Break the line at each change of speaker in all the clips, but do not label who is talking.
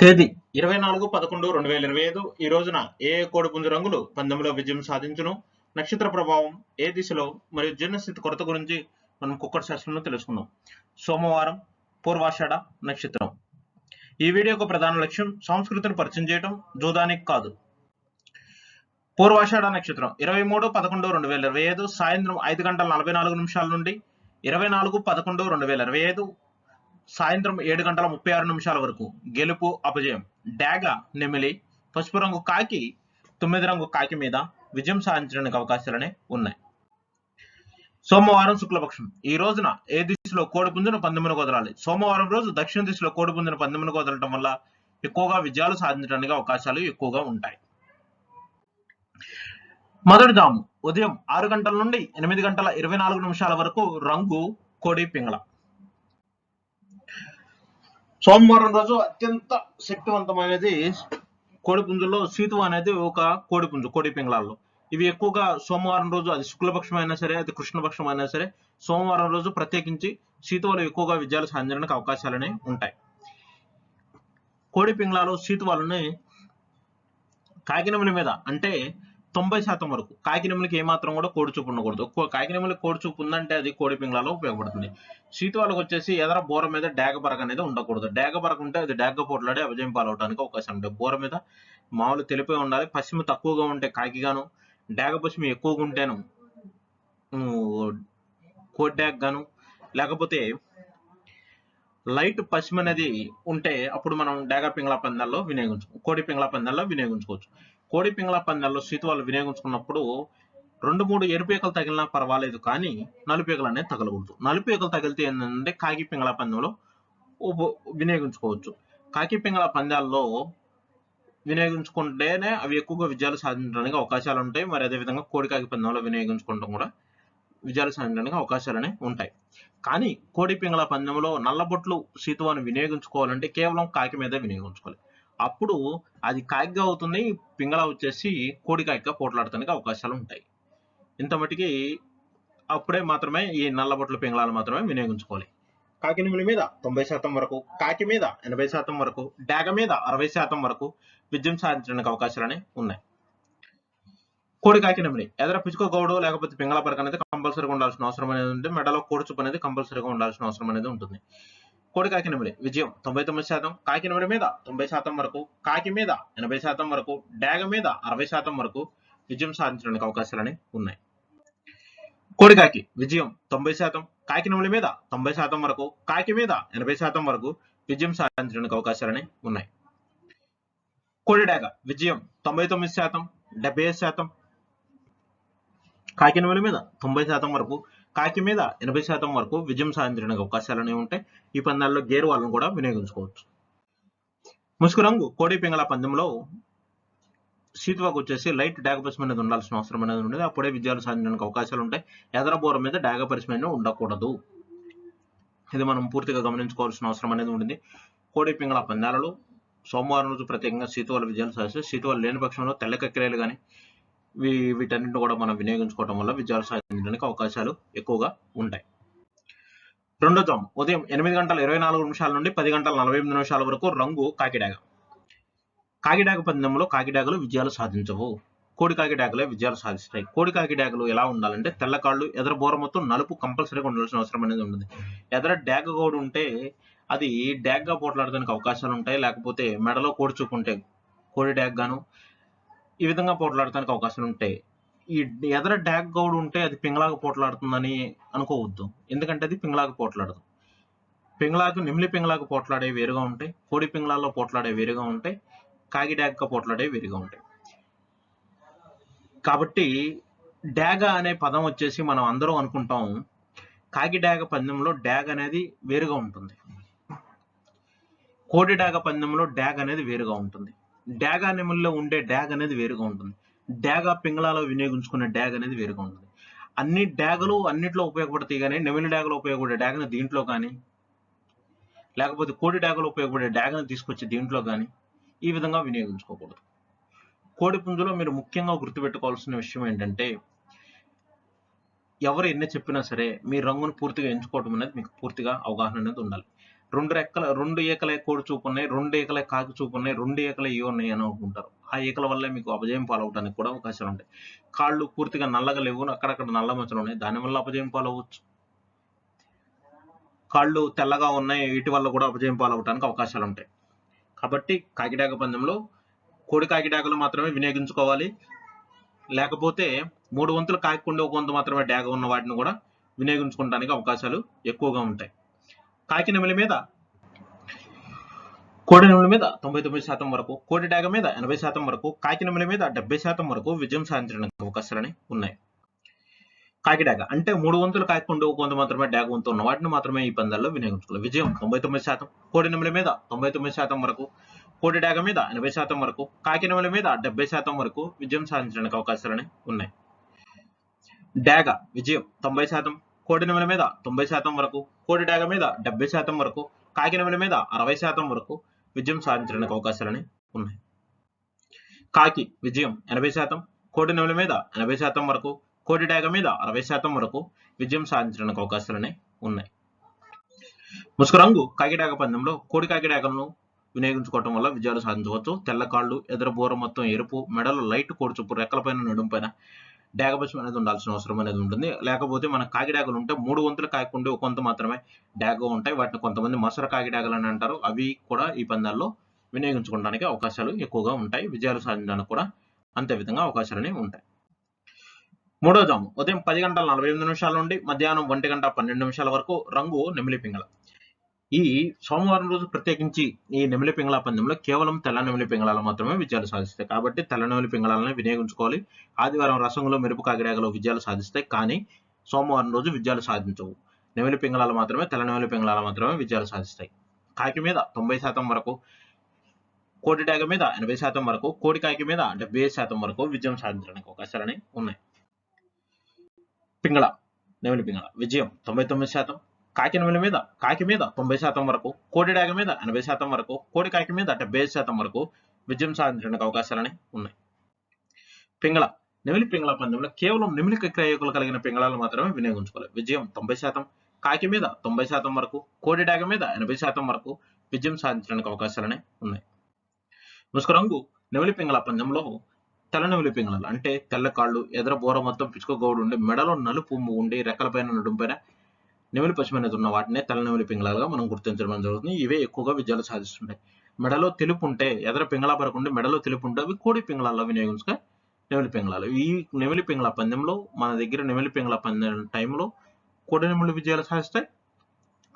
తేదీ? ఇరవై నాలుగు పదకొండు రెండు వేల ఇరవై ఐదు. ఈ రోజున ఏ ఏ కోడిపుంజు రంగులు పందెంలో విజయం సాధించును? నక్షత్ర ప్రభావం ఏ దిశలో? మరియు జీర్ణస్థితి కొరత గురించి మనం కుక్కర్ శాస్త్రంలో తెలుసుకుందాం. సోమవారం పూర్వాషాఢ నక్షత్రం. ఈ వీడియోకు ప్రధాన లక్ష్యం సంస్కృతిని పరిచయం చేయడం జూదానికి కాదు. పూర్వాషాఢ నక్షత్రం. ఇరవై మూడు పదకొండు రెండు వేల ఇరవై ఐదు. సాయంత్రం ఐదు గంటల నలభై నాలుగు నిమిషాల నుండి ఇరవై నాలుగు పదకొండు రెండు వేల ఇరవై ఐదు. సాయంత్రం ఏడు గంటల ముప్పై ఆరు నిమిషాల వరకు. గెలుపు అపజయం. డాగ నెమిలి పసుపు రంగు కాకి తొమ్మిది రంగు కాకి మీద విజయం సాధించడానికి అవకాశాలనే ఉన్నాయి. సోమవారం శుక్లపక్షం. ఈ రోజున ఏ దిశలో కోడిపుంజును పందెమును కుదరాలి సోమవారం రోజు దక్షిణ దిశలో కోడిపుంజును పందెమును కుదరటం వల్ల ఎక్కువగా విజయాలు సాధించడానికి అవకాశాలు ఎక్కువగా ఉంటాయి. మొదటి దాము. ఉదయం ఆరు గంటల నుండి ఎనిమిది గంటల ఇరవై నాలుగు నిమిషాల వరకు రంగు కోడి పింగళ. సోమవారం రోజు అత్యంత శక్తివంతమైనది కోడిపుంజుల్లో సీతు అనేది ఒక కోడిపుంజు కోడి పింగళాల్లో. ఇవి ఎక్కువగా సోమవారం రోజు అది శుక్లపక్షం అయినా సరే అది కృష్ణపక్షం అయినా సరే సోమవారం రోజు ప్రత్యేకించి సీతువలు ఎక్కువగా విజయాలు సాధించడానికి అవకాశాలనే ఉంటాయి. కోడి పింగళాలు సీతువాలని కాకినముల మీద అంటే తొంభై శాతం వరకు. కాకినెములకి ఏమాత్రం కూడా కోడి చూపు ఉండకూడదు. కాకినెములకి కోడి చూపు ఉందంటే అది కోడి పింగళాలో ఉపయోగపడుతుంది. సీతువాలకు వచ్చేసి ఎదర బోర మీద డాగ అనేది ఉండకూడదు. డాగ ఉంటే అది డాగ పోట్లాడి అభజయం పాలవడానికి అవకాశం ఉంటుంది బోర మీద మామూలు తెలిపే ఉండాలి. పశ్చిమ తక్కువగా ఉంటే కాకిగాను డాగ పశ్చిమ ఎక్కువగా ఉంటేను కోడి డాగ గాను లేకపోతే లైట్ పశ్చిమ అనేది ఉంటే అప్పుడు మనం డాగ పింగళ పందాల్లో వినియోగించుకో కోడి పింగళ పందాల్లో వినియోగించుకోవచ్చు. కోడి పింగళ పందాల్లో సీతువాలు వినియోగించుకున్నప్పుడు రెండు మూడు ఎరుపీకలు తగిలినా పర్వాలేదు కానీ నలుపీకలు అనేది తగలకూడదు. నలుపీకలు తగిలితే ఏంటంటే కాకి పింగళ పందెంలో ఉప- వినియోగించుకోవచ్చు. కాకి పింగళ పందాల్లో వినియోగించుకుంటేనే అవి ఎక్కువగా విజయాలు సాధించడానికి అవకాశాలు ఉంటాయి. మరి అదేవిధంగా కోడి కాకి పందెంలో వినియోగించుకోవడం కూడా విజయాలు సాధించడానికి అవకాశాలనే ఉంటాయి. కానీ కోడి పింగళ పందెంలో నల్లబొట్లు సీతువాను వినియోగించుకోవాలంటే కేవలం కాకి మీద వినియోగించుకోవాలి. అప్పుడు అది కాకిగా అవుతుంది పింగళ వచ్చేసి కోడి కాకిగా పోట్లాడటానికి అవకాశాలు ఉంటాయి. ఇంత మటుకి అప్పుడే మాత్రమే ఈ నల్లబొట్ల పింగళాలు మాత్రమే వినియోగించుకోవాలి. కాకినిమిలి మీద తొంభై శాతం వరకు కాకి మీద ఎనభై శాతం వరకు డాగ మీద అరవై శాతం వరకు విజయం సాధించడానికి అవకాశాలనే ఉన్నాయి. కోడి కాకినమిలి ఎదర పిచుక లేకపోతే పింగళ పరక అనేది కంపల్సరీగా ఉండాల్సిన అవసరం అనేది ఉంటుంది మెడలో కోడి అనేది కంపల్సరీగా ఉండాల్సిన అవసరం అనేది ఉంటుంది. కోడి కాకి నెమలి. విజయం తొంభై తొమ్మిది శాతం. కాకి నెమలి మీద తొంభై శాతం వరకు. కాకి మీద ఎనభై శాతం వరకు. డాగ మీద అరవై శాతం వరకు విజయం సాధించడానికి అవకాశాలని ఉన్నాయి. కోడికాకి విజయం తొంభై శాతం. కాకి నెమలి మీద తొంభై శాతం వరకు. కాకి మీద ఎనభై శాతం వరకు విజయం సాధించడానికి అవకాశాలని ఉన్నాయి. కోడి కోడిడాగ విజయం తొంభై తొమ్మిది శాతం. డెబ్బై ఐదు శాతం. కాకినముల మీద తొంభై శాతం వరకు కాకి మీద ఎనభై శాతం వరకు విజయం సాధించడానికి అవకాశాలని ఉంటాయి. ఈ పందాల్లో గేరు వాళ్ళను కూడా వినియోగించుకోవచ్చు. ముసుగు రంగు కోడి పింగళ పందెంలో సీతువాకు వచ్చేసి లైట్ డాగ పరిశ్రమ అనేది ఉండాల్సిన అవసరం అనేది ఉండేది. అప్పుడే విజయాలు సాధించడానికి అవకాశాలు ఉంటాయి. ఎదర బోర మీద డాగ పరిశ్రమ ఉండకూడదు. ఇది మనం పూర్తిగా గమనించుకోవాల్సిన అవసరం అనేది ఉంటుంది. కోడి పింగళ పందాలలో సోమవారం రోజు ప్రత్యేకంగా సీతువాల విజయాలు సాధిస్తే సీతువాలు లేని పక్షంలో తెల్లకక్కిరేలు కానీ వీటన్నింటిని కూడా మనం వినియోగించుకోవడం వల్ల విజయాలు సాధించడానికి అవకాశాలు ఎక్కువగా ఉంటాయి. రెండో జాము. ఉదయం ఎనిమిది గంటల ఇరవై నాలుగు నిమిషాల నుండి పది గంటల నలభై ఎనిమిది నిమిషాల వరకు రంగు కాకిడాగ. కాకిడాగ పందెంలో కాకిడాగలు విజయాలు సాధించవు. కోడి కాకిడాగలే విజయాలు సాధిస్తాయి. కోడి కాకిడాగలు ఎలా ఉండాలంటే తెల్ల కాళ్ళు ఎదర బోర మొత్తం నలుపు కంపల్సరీగా ఉండాల్సిన అవసరం అనేది ఉంటుంది. ఎదర డాగ కోడి ఉంటే అది డ్యాగ్గా పోట్లాడడానికి అవకాశాలు ఉంటాయి. లేకపోతే మెడలో కోడి చూపుంటే కోడి డ్యాగ్ గాను ఈ విధంగా పోట్లాడటానికి అవకాశాలు ఉంటాయి ఈ ఎదర డాగ్ గౌడ్ ఉంటే అది పింగళాకు పోట్లాడుతుందని అనుకోవద్దు. ఎందుకంటే అది పింగళాకు పోట్లాడదు. పింగళాకు నిమిలి పింగళాకు పోట్లాడే వేరుగా ఉంటాయి కోడి పింగళాల్లో పోట్లాడే వేరుగా ఉంటాయి కాగి డాగ్గా పోట్లాడే వేరుగా ఉంటాయి కాబట్టి డాగ అనే పదం వచ్చేసి మనం అందరం అనుకుంటాం కాగి డాగ పందెంలో డాగ్ అనేది వేరుగా ఉంటుంది. కోడి డాగ పందెంలో డాగ్ అనేది వేరుగా ఉంటుంది. డాగా నెమల్లో ఉండే డాగ్ అనేది వేరుగా ఉంటుంది. డాగా పింగళాలో వినియోగించుకునే డాగ్ అనేది వేరుగా ఉంటుంది. అన్ని డ్యాగులు అన్నిట్లో ఉపయోగపడతాయి కానీ నెమిలి డాగలో ఉపయోగపడే డ్యాగ్ని దీంట్లో కానీ లేకపోతే కోడి డాగలో ఉపయోగపడే డ్యాగ్ని తీసుకొచ్చి దీంట్లో కానీ ఈ విధంగా వినియోగించుకోకూడదు. కోడి పుంజులో మీరు ముఖ్యంగా గుర్తుపెట్టుకోవాల్సిన విషయం ఏంటంటే ఎవరు ఎన్ని చెప్పినా సరే మీ రంగును పూర్తిగా ఎంచుకోవడం అనేది మీకు పూర్తిగా అవగాహన అనేది ఉండాలి. రెండు రెక్కల రెండు ఏకలే కోడి చూపు ఉన్నాయి రెండు ఏకలే కాకి చూపు ఉన్నాయి రెండు ఏకలే ఇవి ఉన్నాయి అని అనుకుంటారు. ఆ ఏకల వల్లే మీకు అపజయం పాలవడానికి కూడా అవకాశాలు ఉంటాయి. కాళ్ళు పూర్తిగా నల్లగా లేవు అక్కడక్కడ నల్ల మచ్చలు ఉన్నాయి దానివల్ల అపజయం పాలవచ్చు. కాళ్ళు తెల్లగా ఉన్నాయి వీటి వల్ల కూడా అపజయం పాలవడానికి అవకాశాలు ఉంటాయి. కాబట్టి కాకిడాక పందెంలో కోడి కాకిడాకలు మాత్రమే వినియోగించుకోవాలి. లేకపోతే మూడు వంతులు కాకుండా ఒక వంతు మాత్రమే డాగ ఉన్న వాటిని కూడా వినియోగించుకోవడానికి అవకాశాలు ఎక్కువగా ఉంటాయి. కాకి నెమలి మీద కోడి నెమలి మీద తొంభై తొమ్మిది శాతం వరకు కోడి డాగ మీద ఎనభై శాతం వరకు కాకి నెమలి మీద డెబ్బై శాతం వరకు విజయం సాధించడానికి అవకాశాలని ఉన్నాయి. కాకిడాగ అంటే మూడు వంతులు కాకుండా కొంత మాత్రమే డాగ వంతు ఉన్న వాటిని మాత్రమే ఈ పందాల్లో వినియోగించుకోవాలి. విజయం తొంభై తొమ్మిది శాతం కోడి నెమలి మీద తొంభై తొమ్మిది శాతం వరకు కోడి డాగ మీద ఎనభై శాతం వరకు కాకి నెమలి మీద డెబ్బై శాతం వరకు విజయం సాధించడానికి అవకాశాలని ఉన్నాయి. డాగ విజయం తొంభై శాతం కోడి నెమలి మీద తొంభై శాతం వరకు కోడి డాగ మీద డెబ్బై శాతం వరకు కాకి నెమలి మీద అరవై శాతం వరకు విజయం సాధించడానికి అవకాశాలని ఉన్నాయి. కాకి విజయం ఎనభై శాతం కోడి నెమలి మీద ఎనభై శాతం వరకు కోడి డాగ మీద అరవై శాతం వరకు విజయం సాధించడానికి అవకాశాలని ఉన్నాయి. ముసుగు రంగు కాకిడాగ పందెంలో కోడి కాకిడాగలను వినియోగించుకోవటం వల్ల విజయాలు సాధించవచ్చు. తెల్ల కాళ్ళు ఎదురు బోర మొత్తం ఎరుపు మెడలు లైట్ కోడి చుప్పు రెక్కలపైన నడుంపైన డాగబసం అనేది ఉండాల్సిన అవసరం అనేది ఉంటుంది. లేకపోతే మన కాకిడాగలు ఉంటే మూడు వంతులు కాకుండా ఒక మాత్రమే డాగ ఉంటాయి. వాటిని కొంతమంది మసర కాకిడాగలు అని అంటారు. అవి కూడా ఈ పందాల్లో వినియోగించుకోవడానికి అవకాశాలు ఎక్కువగా ఉంటాయి. విజయాలు సాధించడానికి కూడా అంతే విధంగా అవకాశాలని ఉంటాయి. మూడో జాము. ఉదయం పది గంటల నలభై ఎనిమిది నిమిషాల నుండి మధ్యాహ్నం ఒంటి గంట పన్నెండు నిమిషాల వరకు రంగు నెమిలి పింగళ. ఈ సోమవారం రోజు ప్రత్యేకించి ఈ నెమిలి పింగళ పందెంలో కేవలం తెల్ల నెమిలి పింగళాలు మాత్రమే విజయాలు సాధిస్తాయి. కాబట్టి తెల్ల నెమిలి పింగళాలను వినియోగించుకోవాలి. ఆదివారం రసంలో మెరుపు కాకిడాగలో విజయాలు సాధిస్తాయి. కానీ సోమవారం రోజు విజయాలు సాధించవు. నెమిలి పింగళాలు మాత్రమే తెల్ల నెమిలి పింగళాలు మాత్రమే విజయాలు సాధిస్తాయి. కాకి మీద తొంభై శాతం వరకు కోడి డాగ మీద ఎనభై శాతం వరకు కోడి కాకి మీద డెబ్బై శాతం వరకు విజయం సాధించడానికి అవకాశాలని ఉన్నాయి. పింగళ నెమిలి పింగళ విజయం తొంభై తొమ్మిది శాతం. కాకి మీద కాకి మీద తొంభై శాతం వరకు కోడి డాగ మీద ఎనభై శాతం వరకు కోడి కాకి మీద డెబ్బై శాతం వరకు విజయం సాధించడానికి అవకాశాలని ఉన్నాయి. పింగళ నెమిలి పింగళ పందెంలో కేవలం నెమిలి క్రయకులు కలిగిన పింగళాలు మాత్రమే వినియోగించుకోవాలి. విజయం తొంభై శాతం కాకి మీద తొంభై శాతం వరకు కోడి డాగ మీద ఎనభై శాతం వరకు విజయం సాధించడానికి అవకాశాలనే ఉన్నాయి. ముసుగు రంగు నెమిలి పింగళ పందెంలో తెల్ల నెమిలి పింగళాలు అంటే తెల్ల కాళ్ళు ఎదర బోర మొత్తం పిచ్చుక ఉండి మెడలో నలుపు ఉండి రెక్కలపైన నడుంపైన నెమిలి పశ్చిమ అనేది ఉన్న వాటినే తెల్ల పింగళాలుగా మనం గుర్తించడం జరుగుతుంది. ఇవే ఎక్కువగా విజయాలు సాధిస్తుంటాయి. మెడలో తెలుపు ఉంటే ఎదర పింగళ పరకుండి మెడలో తెలుపు ఉంటే అవి కోడి పింగళాల్లో వినియోగించుక నెమిలి పింగళాలు. ఈ నెమిలి పింగళ పందెంలో మన దగ్గర నెమిలి పింగళ పందెం టైంలో కోడి నెమిళ్ళు విజయాలు సాధిస్తాయి.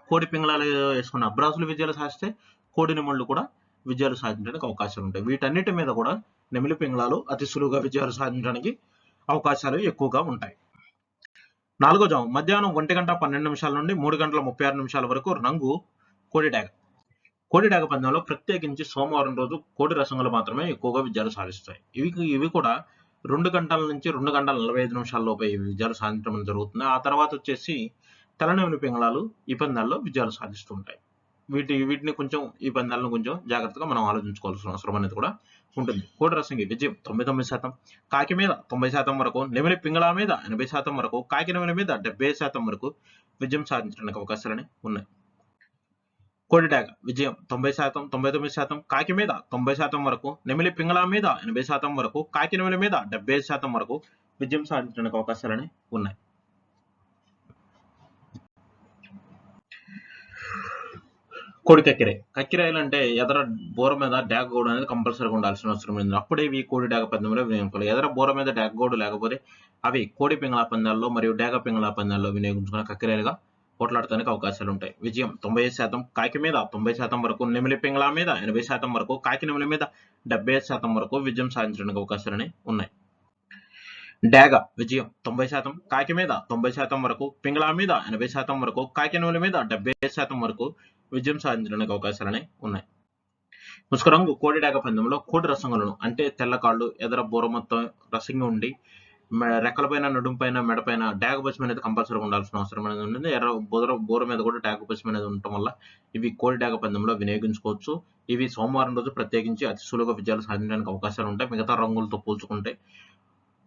కోడి పింగళాలు వేసుకున్న అబ్రాసులు విజయాలు సాధిస్తాయి. కోడి నెమిళ్ళు కూడా విజయాలు సాధించడానికి అవకాశాలు ఉంటాయి. వీటన్నిటి మీద కూడా నెమిలి పింగళాలు అతి సులువుగా విజయాలు సాధించడానికి అవకాశాలు ఎక్కువగా ఉంటాయి. నాలుగో జాము. మధ్యాహ్నం ఒంటి గంట పన్నెండు నిమిషాల నుండి మూడు గంటల ముప్పై ఆరు నిమిషాల వరకు రంగు కోడిడాగ కోడిడాగ పందెంలో ప్రత్యేకించి సోమవారం రోజు కోడి రసంగులు మాత్రమే ఎక్కువగా విజయాలు సాధిస్తాయి. ఇవి ఇవి కూడా రెండు గంటల నుంచి రెండు గంటల నలభై ఐదు నిమిషాల్లోపై విజయాలు సాధించడం జరుగుతుంది. ఆ తర్వాత వచ్చేసి తలనేమిని పింగళాలు ఈ పందాల్లో విజయాలు సాధిస్తుంటాయి వీటి వీటిని కొంచెం ఈ పందాలను కొంచెం జాగ్రత్తగా మనం ఆలోచించుకోవాల్సిన అవసరం అనేది కూడా ఉంటుంది. కోడి విజయం తొంభై తొమ్మిది శాతం. కాకి మీద తొంభై శాతం వరకు నెమిలి పింగళ మీద ఎనభై శాతం వరకు కాకి నెమిలి మీద డెబ్బై శాతం వరకు విజయం సాధించడానికి అవకాశాలని ఉన్నాయి. కోడి డాగ విజయం తొంభై శాతం తొంభై తొమ్మిది శాతం. కాకి మీద తొంభై శాతం వరకు నెమిలి పింగళ మీద ఎనభై శాతం వరకు కాకి నెమిలి మీద డెబ్బై శాతం వరకు విజయం సాధించడానికి అవకాశాలని ఉన్నాయి. కోడి కక్కిరాయి కక్కిరాయలు అంటే ఎదర బోర మీద డ్యాగ్ గోడు అనేది కంపల్సరీగా ఉండాల్సిన అవసరం ఉంది. అప్పుడే ఇవి కోడి డాగ పందెంలో వినియోగించుకోవాలి. ఎదర బోర మీద డ్యాగ్ గోడు లేకపోతే అవి కోడి పింగళ పందాల్లో మరియు డాగ పింగళ పందాల్లో వినియోగించుకున్న కక్కిరాయలుగా పోట్లాడటానికి అవకాశాలు ఉంటాయి. విజయం తొంభై శాతం కాకి మీద తొంభై శాతం వరకు నెమిలి పింగళ మీద ఎనభై శాతం వరకు కాకి నెమిలి మీద డెబ్బై శాతం వరకు విజయం సాధించడానికి అవకాశాలని ఉన్నాయి. డాగ విజయం తొంభై శాతం కాకి మీద తొంభై శాతం వరకు పింగళ మీద ఎనభై శాతం వరకు కాకి నెమలి మీద డెబ్బై శాతం వరకు విజయం సాధించడానికి అవకాశాలని ఉన్నాయి. ముసుగు రంగు కోడిడాక పందెంలో కోడి రసంగులను అంటే తెల్ల కాళ్ళు ఎదర బోర మొత్తం రసంగా ఉండి మె- రెక్కలపైన నడుంపైన మెడపైన డాగ పశ్చిమ అనేది కంపల్సరీగా ఉండాల్సిన అవసరం అనేది ఉంటుంది ఎర్ర బోర బోర మీద కూడా డాగ పశ్చిమ అనేది ఉండటం వల్ల ఇవి కోడి డాగ పందెంలో వినియోగించుకోవచ్చు. ఇవి సోమవారం రోజు ప్రత్యేకించి అతి సులువుగా విజయాలు సాధించడానికి అవకాశాలు ఉంటాయి. మిగతా రంగులతో పోల్చుకుంటే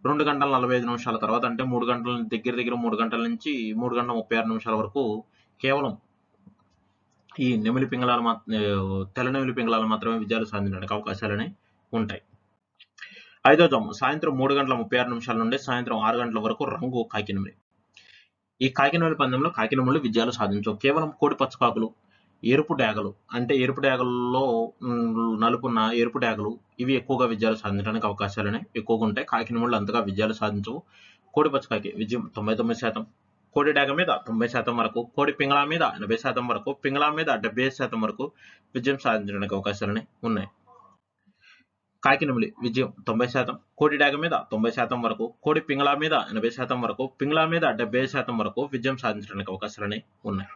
రెండు గంటల నలభై ఐదు నిమిషాల తర్వాత అంటే మూడు గంటల దగ్గర దగ్గర మూడు గంటల నుంచి మూడు గంటల ముప్పై ఆరు నిమిషాల వరకు కేవలం ఈ నెమిలి పింగళాలు తెల్ల నెమిలి పింగళాలు మాత్రమే విజయాలు సాధించడానికి అవకాశాలని ఉంటాయి. ఐదో జాము సాయంత్రం మూడు గంటల ముప్పై ఆరు నిమిషాల నుండి సాయంత్రం ఆరు గంటల వరకు రంగు కాకినమిలి. ఈ కాకినమిలి పందెంలో కాకినెమిలి విజయాలు సాధించవు కేవలం కోడి పచ్చకాకులు ఎరుపు డ్యాగలు అంటే ఎరుపు డ్యాగల్లో నలుపున్న ఎరుపు డ్యాగలు ఇవి ఎక్కువగా విజయాలు సాధించడానికి అవకాశాలనే ఎక్కువగా ఉంటాయి. కాకినమిళ్ళు అంతగా విజయాలు సాధించవు. కోడి పచ్చకాకి విజయం తొంభై తొమ్మిది శాతం. కోడి డాగ మీద తొంభై శాతం వరకు కోడి పింగళా మీద ఎనభై శాతం వరకు పింగళా మీద డెబ్బై ఐదు శాతం వరకు విజయం సాధించడానికి అవకాశాలని ఉన్నాయి. కాకినమిలి విజయం తొంభై శాతం కోడి డాగ మీద తొంభై శాతం వరకు కోడి పింగళా మీద ఎనభై శాతం వరకు పింగళా మీద డెబ్బై ఐదు శాతం వరకు విజయం సాధించడానికి అవకాశాలని ఉన్నాయి.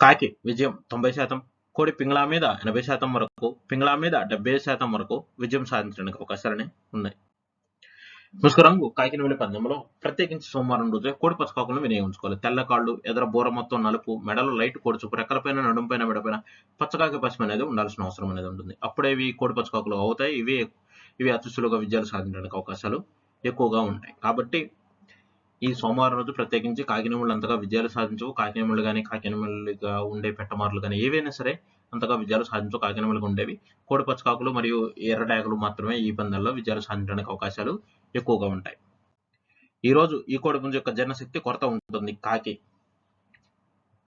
కాకి విజయం తొంభై శాతం కోడి పింగళా మీద ఎనభై శాతం వరకు పింగళా మీద డెబ్బై ఐదు శాతం వరకు విజయం సాధించడానికి అవకాశాలని ఉన్నాయి. ముసుగు కాకిన కాకినవేలి పందెంలో ప్రత్యేకించి సోమవారం రోజు కోడి పచ్చకాకులను వినియోగించుకోవాలి తెల్ల కాళ్ళు ఎదర బోర మొత్తం నలుపు మెడలో లైట్ కోడిచుపు రెక్కలపైన నడుంపైన మెడపైన పచ్చకాకి పశ్చిమ అనేది ఉండాల్సిన అవసరం అనేది ఉంటుంది. అప్పుడే ఇవి కోడి పచ్చకాకులు అవుతాయి. ఇవి ఇవి అతి సులువుగా విజయాలు సాధించడానికి అవకాశాలు ఎక్కువగా ఉంటాయి. కాబట్టి ఈ సోమవారం రోజు ప్రత్యేకించి కాకినెముళ్ళు అంతగా విజయాలు సాధించవు. కాకినెముళ్ళు కానీ కాకినెముళ్ళుగా ఉండే పెట్టమారులు కానీ ఏవైనా సరే అంతగా విజయాలు సాధించు కాకినమలకు ఉండేవి. కోడి పచ్చకాకులు మరియు ఎర్ర డాగలు మాత్రమే ఈ పందాల్లో విజయాలు సాధించడానికి అవకాశాలు ఎక్కువగా ఉంటాయి. ఈ రోజు ఈ కోడి యొక్క జీర్ణశక్తి కొరత ఉంటుంది. కాకి